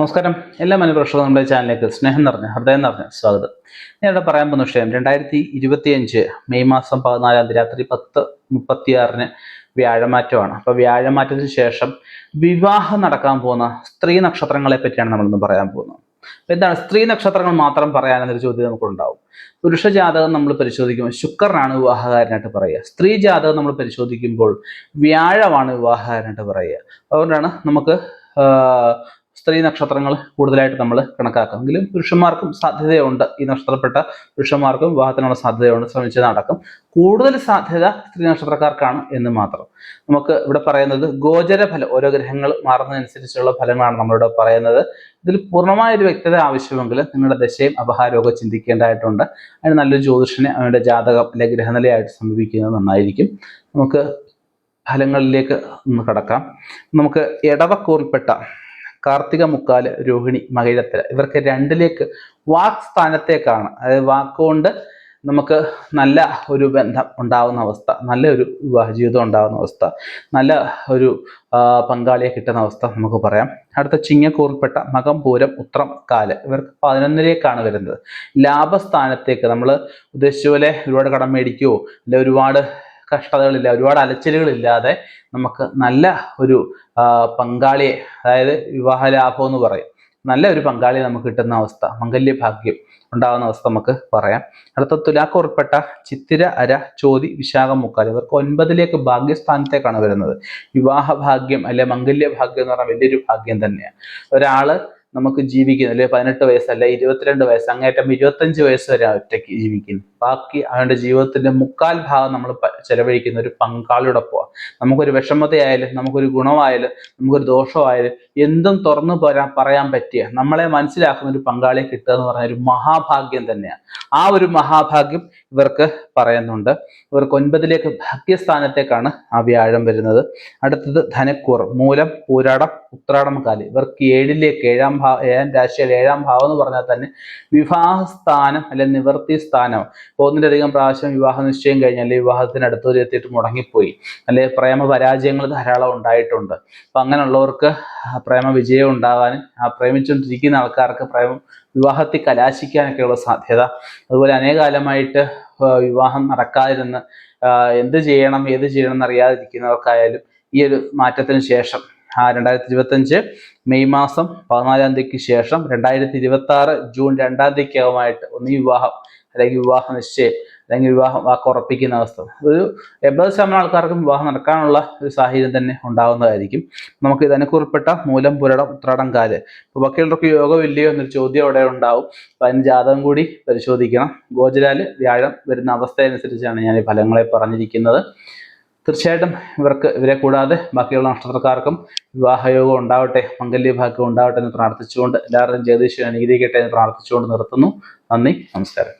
നമസ്കാരം. എല്ലാ മനഃപ്രേക്ഷകർക്കും നമ്മുടെ ചാനലിലേക്ക് സ്നേഹം നിറഞ്ഞ ഹൃദയം നിറഞ്ഞ സ്വാഗതം. ഞാനിവിടെ പറയാൻ പോകുന്ന വിഷയം രണ്ടായിരത്തി ഇരുപത്തിയഞ്ച് മെയ് മാസം പതിനാലാം തീയതി രാത്രി പത്ത് മുപ്പത്തിയാറിന് വ്യാഴമാറ്റമാണ്. അപ്പോൾ വ്യാഴമാറ്റത്തിന് ശേഷം വിവാഹം നടക്കാൻ പോകുന്ന സ്ത്രീ നക്ഷത്രങ്ങളെ പറ്റിയാണ് നമ്മളിന്ന് പറയാൻ പോകുന്നത്. അപ്പോൾ എന്താണ് സ്ത്രീ നക്ഷത്രങ്ങൾ മാത്രം പറയാനെന്നൊരു ചോദ്യം നമുക്കുണ്ടാവും. പുരുഷ ജാതകം നമ്മൾ പരിശോധിക്കുമ്പോൾ ശുക്രനാണ് വിവാഹകാരനായിട്ട് പറയുക. സ്ത്രീ ജാതകം നമ്മൾ പരിശോധിക്കുമ്പോൾ വ്യാഴമാണ് വിവാഹകാരനായിട്ട് പറയുക. അതുകൊണ്ടാണ് നമുക്ക് സ്ത്രീ നക്ഷത്രങ്ങൾ കൂടുതലായിട്ട് നമ്മൾ കണക്കാക്കാം. എങ്കിലും പുരുഷന്മാർക്കും സാധ്യതയുണ്ട് ഈ നക്ഷത്രപ്പെട്ട പുരുഷന്മാർക്കും വിവാഹത്തിനുള്ള സാധ്യതയുണ്ട്. ശ്രമിച്ച് നടക്കും കൂടുതൽ സാധ്യത സ്ത്രീ നക്ഷത്രക്കാർക്കാണ് എന്ന് മാത്രം. നമുക്ക് ഇവിടെ പറയുന്നത് ഗോചര ഫലം ഓരോ ഗ്രഹങ്ങൾ മാറുന്നതനുസരിച്ചുള്ള ഫലങ്ങളാണ് നമ്മളിവിടെ പറയുന്നത്. ഇതിൽ പൂർണമായ ഒരു വ്യക്തത ആവശ്യമെങ്കിൽ നിങ്ങളുടെ ദശയും അപഹാരമൊക്കെ ചിന്തിക്കേണ്ടതായിട്ടുണ്ട്. അതിന് നല്ലൊരു ജ്യോതിഷനെ അവരുടെ ജാതകം അല്ലെ ഗ്രഹനിലയായിട്ട് സമീപിക്കുന്നത് നന്നായിരിക്കും. നമുക്ക് ഫലങ്ങളിലേക്ക് ഒന്ന് കടക്കാം. നമുക്ക് ഇടവക്കൂറിൽപ്പെട്ട കാർത്തിക മുക്കാൽ രോഹിണി മകയിരത്തില ഇവർക്ക് രണ്ടിലേക്ക് വാക് സ്ഥാനത്തേക്കാണ്. അതായത് വാക്കുകൊണ്ട് നമുക്ക് നല്ല ഒരു ബന്ധം ഉണ്ടാവുന്ന അവസ്ഥ നല്ല ഒരു വിവാഹ ജീവിതം ഉണ്ടാകുന്ന അവസ്ഥ നല്ല ഒരു പങ്കാളിയെ കിട്ടുന്ന അവസ്ഥ നമുക്ക് പറയാം. അടുത്ത ചിങ്ങക്കൂറിൽപ്പെട്ട മകം പൂരം ഉത്രം കാൽ. ഇവർക്ക് പതിനൊന്നിലേക്കാണ് വരുന്നത്. ലാഭസ്ഥാനത്തേക്ക് നമ്മൾ ഉദ്ദേശിച്ച പോലെ ഒരുപാട് കടം മേടിക്കുകയോ അല്ലെ ഒരുപാട് കഷ്ടതകളില്ല ഒരുപാട് അലച്ചിലുകളില്ലാതെ നമുക്ക് നല്ല ഒരു പങ്കാളിയെ അതായത് വിവാഹ ലാഭം എന്ന് പറയും. നല്ല ഒരു പങ്കാളിയെ നമുക്ക് കിട്ടുന്ന അവസ്ഥ മംഗല്യ ഭാഗ്യം ഉണ്ടാകുന്ന അവസ്ഥ നമുക്ക് പറയാം. അടുത്ത തുലാക്ക് ഉൾപ്പെട്ട ചിത്തിര അര ചോതി വിശാഖം മുക്കാൽ ഇവർക്ക് ഒൻപതിലേക്ക് ഭാഗ്യസ്ഥാനത്തേക്കാണ് വരുന്നത്. വിവാഹ ഭാഗ്യം അല്ലെ മംഗല്യ ഭാഗ്യം എന്ന് പറഞ്ഞാൽ വലിയൊരു ഭാഗ്യം തന്നെയാണ്. ഒരാൾ നമുക്ക് ജീവിക്കുന്നു അല്ലെ പതിനെട്ട് വയസ്സല്ല ഇരുപത്തിരണ്ട് വയസ്സ് അങ്ങേറ്റം ഇരുപത്തഞ്ച് വയസ്സ് വരെ ഒറ്റയ്ക്ക് ജീവിക്കുന്നു. ബാക്കി അവന്റെ ജീവിതത്തിന്റെ മുക്കാൽ ഭാഗം നമ്മൾ ചെലവഴിക്കുന്ന ഒരു പങ്കാളിയോടൊപ്പം നമുക്കൊരു വിഷമതയായാലും നമുക്കൊരു ഗുണമായാലും നമുക്കൊരു ദോഷമായാലും എന്തും തുറന്നു പോരാ പറയാൻ പറ്റിയ നമ്മളെ മനസ്സിലാക്കുന്ന ഒരു പങ്കാളിയെ കിട്ടുക എന്ന് പറഞ്ഞ ഒരു മഹാഭാഗ്യം തന്നെയാണ് ആ ഒരു മഹാഭാഗ്യം ഇവർക്ക് പറയുന്നുണ്ട്. ഇവർക്ക് ഒൻപതിലേക്ക് ഭാഗ്യസ്ഥാനത്തേക്കാണ് ആ വ്യാഴം വരുന്നത്. അടുത്തത് ധനക്കൂർ മൂലം പൂരാടം ഉത്രാടം കാലി ഇവർക്ക് ഏഴിലേക്ക് ഏഴാം ഭാവ ഏഴാം രാശിയിൽ ഏഴാം ഭാവം എന്ന് പറഞ്ഞാൽ തന്നെ വിവാഹ സ്ഥാനം അല്ലെങ്കിൽ നിവർത്തി സ്ഥാനം ഒന്നിലധികം പ്രാവശ്യം വിവാഹ നിശ്ചയം കഴിഞ്ഞാൽ വിവാഹത്തിന് അടുത്തൊരു എത്തിയിട്ട് മുടങ്ങിപ്പോയി. അല്ലെ പ്രേമ പരാജയങ്ങൾ ധാരാളം ഉണ്ടായിട്ടുണ്ട്. അപ്പം അങ്ങനെയുള്ളവർക്ക് പ്രേമ വിജയം ഉണ്ടാകാനും ആ പ്രേമിച്ചുകൊണ്ടിരിക്കുന്ന ആൾക്കാർക്ക് പ്രേമം വിവാഹത്തിൽ കലാശിക്കാനൊക്കെയുള്ള സാധ്യത. അതുപോലെ അനേകാലമായിട്ട് വിവാഹം നടക്കാതിരുന്ന് എന്ത് ചെയ്യണം ഏത് ചെയ്യണം എന്നറിയാതിരിക്കുന്നവർക്കായാലും ഈ ഒരു മാറ്റത്തിന് ശേഷം ആ രണ്ടായിരത്തി ഇരുപത്തഞ്ച് മെയ് മാസം പതിനാലാം തീയതിക്ക് ശേഷം രണ്ടായിരത്തി ഇരുപത്തി ആറ് ജൂൺ രണ്ടാം തീയതിക്കകമായിട്ട് ഒന്ന് വിവാഹം അല്ലെങ്കിൽ വിവാഹ നിശ്ചയം അല്ലെങ്കിൽ വിവാഹം വാക്ക് ഉറപ്പിക്കുന്ന അവസ്ഥ. ഒരു എൺപത് ശതമാനം ആൾക്കാർക്കും വിവാഹം നടക്കാനുള്ള ഒരു സാഹചര്യം തന്നെ ഉണ്ടാകുന്നതായിരിക്കും നമുക്ക് ഇതിനെക്കുറിപ്പെട്ട മൂലം പുരടം ഉത്രാടം കാൽ. ഇപ്പോൾ ബാക്കിയുള്ളവർക്ക് യോഗമില്ലയോ എന്നൊരു ചോദ്യം അവിടെ ഉണ്ടാവും. അപ്പം അതിന് ജാതകം കൂടി പരിശോധിക്കണം. ഗോചരാൽ വ്യാഴം വരുന്ന അവസ്ഥയനുസരിച്ചാണ് ഞാൻ ഈ ഫലങ്ങളെ പറഞ്ഞിരിക്കുന്നത്. തീർച്ചയായിട്ടും ഇവർക്ക് ഇവരെ കൂടാതെ ബാക്കിയുള്ള നക്ഷത്രക്കാർക്കും വിവാഹയോഗം ഉണ്ടാവട്ടെ മംഗല്യഭാഗ്യം ഉണ്ടാവട്ടെ എന്ന് പ്രാർത്ഥിച്ചുകൊണ്ട് എല്ലാവരുടെയും ജ്യോതിഷം അനുഗ്രഹിക്കട്ടെ എന്ന് പ്രാർത്ഥിച്ചുകൊണ്ട് നിർത്തുന്നു. നന്ദി നമസ്കാരം.